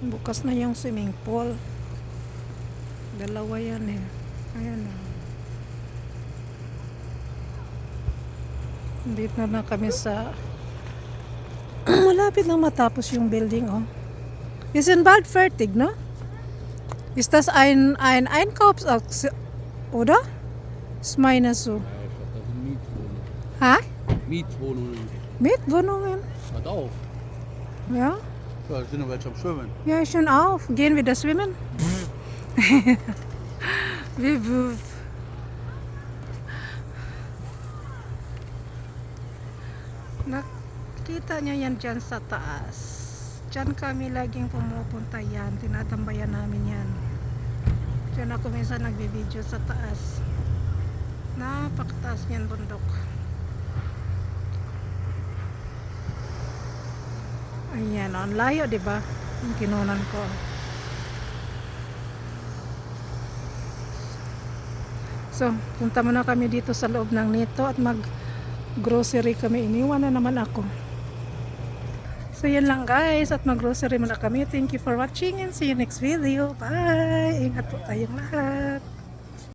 Bukas na yung swimming pool. Dalawa yan eh. Ayan na. Dito na kami sa... Malapit lang matapos yung building, oh. Wir sind bald fertig, ne? Ist das ein, ein Einkaufsaktion, oder? Ich meine so. Ha? Mietwohnungen. Mietwohnungen? Hört auf. Ja? Ja, sind noch welche am Schwimmen. Ja, schon auf. Gehen wir da schwimmen? wir, wir, Nakita niyo yan dyan sa taas. Dyan kami laging pumupunta yan. Tinatambayan namin yan. Dyan ako minsan nagbibideo sa taas. Napakataas niyan bundok. Ayan, ang layo, di ba? Yung kinunan ko. So, punta muna kami dito sa loob ng nito at mag grocery kami. Iniwan na naman ako. So, yan lang guys. At mag grocery muna kami. Thank you for watching and see you next video. Bye! Ingat po tayong lahat.